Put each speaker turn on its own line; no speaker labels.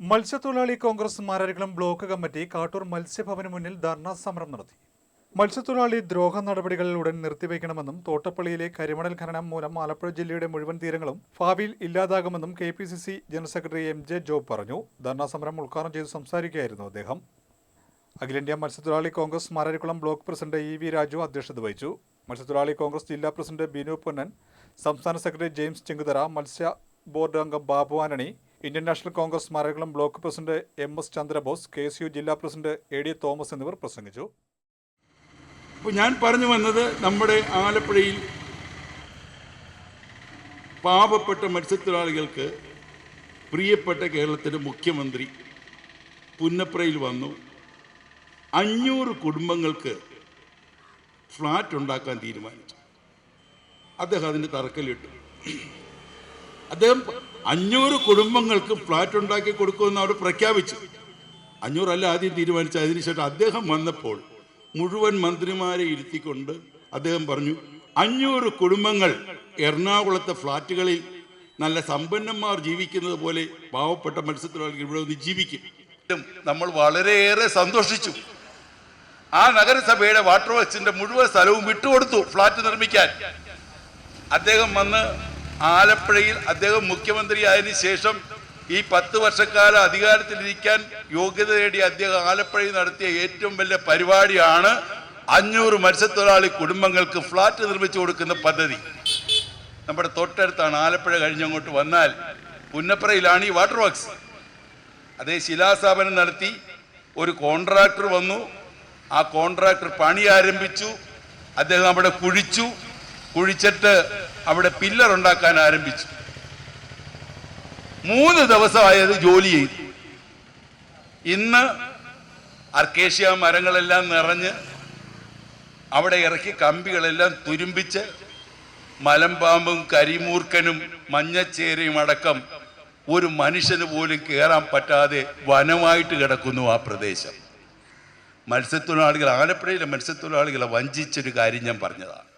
മത്സ്യത്തൊഴിലാളി Congress Mararikulam block committee Kattoor മത്സ്യഭവന് മുന്നിൽ ധർണാ സമരം നടത്തി. മത്സ്യത്തൊഴിലാളി ദ്രോഹ നടപടികൾ ഉടൻ നിർത്തിവെക്കണമെന്നും തോട്ടപ്പള്ളിയിലെ കരിമണൽ ഖനനം മൂലം ആലപ്പുഴ ജില്ലയുടെ മുഴുവൻ തീരങ്ങളും ഭാവിയിൽ ഇല്ലാതാകുമെന്നും K P C C general secretary M J Job പറഞ്ഞു. ധർണാ സമരം ഉദ്ഘാടനം ചെയ്ത് സംസാരിക്കുകയായിരുന്നു അദ്ദേഹം. അഖിലേന്ത്യാ മത്സ്യത്തൊഴിലാളി Congress Mararikulam block president E V Raju അധ്യക്ഷത വഹിച്ചു. മത്സ്യത്തൊഴിലാളി കോൺഗ്രസ് ജില്ലാ പ്രസിഡന്റ് ബിനു പൊന്നൻ സംസ്ഥാന സെക്രട്ടറി ജെയിംസ് ചെങ്കുതറ മത്സ്യ ബോർഡ് അംഗം Babu Antony Indian National Congress Mararikulam block president M S Chandrabose K S U ജില്ലാ പ്രസിഡന്റ് എ ഡി തോമസ് എന്നിവർ പ്രസംഗിച്ചു.
അപ്പോൾ ഞാൻ പറഞ്ഞു വന്നത് നമ്മുടെ ആലപ്പുഴയിൽ പാവപ്പെട്ട മത്സ്യത്തൊഴിലാളികൾക്ക് പ്രിയപ്പെട്ട കേരളത്തിന്റെ മുഖ്യമന്ത്രി പുന്നപ്രയിൽ വന്നു. അഞ്ഞൂറ് കുടുംബങ്ങൾക്ക് ഫ്ലാറ്റ് ഉണ്ടാക്കാൻ തീരുമാനിച്ചു. അദ്ദേഹം അതിന്റെ തറക്കല്ലിട്ടു. അദ്ദേഹം അഞ്ഞൂറ് കുടുംബങ്ങൾക്ക് ഫ്ലാറ്റ് ഉണ്ടാക്കി കൊടുക്കുമെന്ന് അവിടെ പ്രഖ്യാപിച്ചു. അഞ്ഞൂറല്ല ആദ്യം തീരുമാനിച്ചു അതിനുശേഷം അദ്ദേഹം വന്നപ്പോൾ മുഴുവൻ മന്ത്രിമാരെ ഇരുത്തിക്കൊണ്ട് അദ്ദേഹം പറഞ്ഞു അഞ്ഞൂറ് കുടുംബങ്ങൾ എറണാകുളത്തെ ഫ്ലാറ്റുകളിൽ നല്ല സമ്പന്നന്മാർ ജീവിക്കുന്നത് പോലെ പാവപ്പെട്ട മത്സ്യത്തൊഴിലാളികൾ ഇവിടെ ഒന്ന് ജീവിക്കും. നമ്മൾ വളരെയേറെ സന്തോഷിച്ചു. ആ നഗരസഭയുടെ വാട്ടർ വർക്സിന്റെ മുഴുവൻ സ്ഥലവും വിട്ടുകൊടുത്തു ഫ്ലാറ്റ് നിർമ്മിക്കാൻ. അദ്ദേഹം വന്ന് ആലപ്പുഴയിൽ അദ്ദേഹം മുഖ്യമന്ത്രിയായതിനു ശേഷം ഈ പത്ത് വർഷക്കാലം അധികാരത്തിലിരിക്കാൻ യോഗ്യത നേടിയ അദ്ദേഹം ആലപ്പുഴയിൽ നടത്തിയ ഏറ്റവും വലിയ പരിപാടിയാണ് അഞ്ഞൂറ് മത്സ്യത്തൊഴിലാളി കുടുംബങ്ങൾക്ക് ഫ്ലാറ്റ് നിർമ്മിച്ചു കൊടുക്കുന്ന പദ്ധതി. നമ്മുടെ തൊട്ടടുത്താണ് ആലപ്പുഴ കഴിഞ്ഞങ്ങോട്ട് വന്നാൽ പുന്നപ്പുറയിലാണ് ഈ വാട്ടർ വർക്ക്സ്. അതേ ശിലാസ്ഥാപനം നടത്തി. ഒരു കോൺട്രാക്ടർ വന്നു. ആ കോൺട്രാക്ടർ പണി ആരംഭിച്ചു. അദ്ദേഹം അവിടെ കുഴിച്ചു. കുഴിച്ചിട്ട് അവിടെ പില്ലർ ഉണ്ടാക്കാൻ ആരംഭിച്ചു. മൂന്ന് ദിവസമായത് ജോലി ചെയ്തു. ഇന്ന് അർക്കേഷ്യ മരങ്ങളെല്ലാം നിറഞ്ഞ് അവിടെ ഇറക്കി കമ്പികളെല്ലാം തുരുമ്പിച്ച് മലമ്പാമ്പും കരിമൂർക്കനും മഞ്ഞച്ചേരയും അടക്കം ഒരു മനുഷ്യന് പോലും കയറാൻ പറ്റാതെ വനമായിട്ട് കിടക്കുന്നു ആ പ്രദേശം. മത്സ്യത്തൊഴിലാളികൾ ആലപ്പുഴയിലെ മത്സ്യത്തൊഴിലാളികളെ വഞ്ചിച്ചൊരു കാര്യം ഞാൻ പറഞ്ഞതാണ്.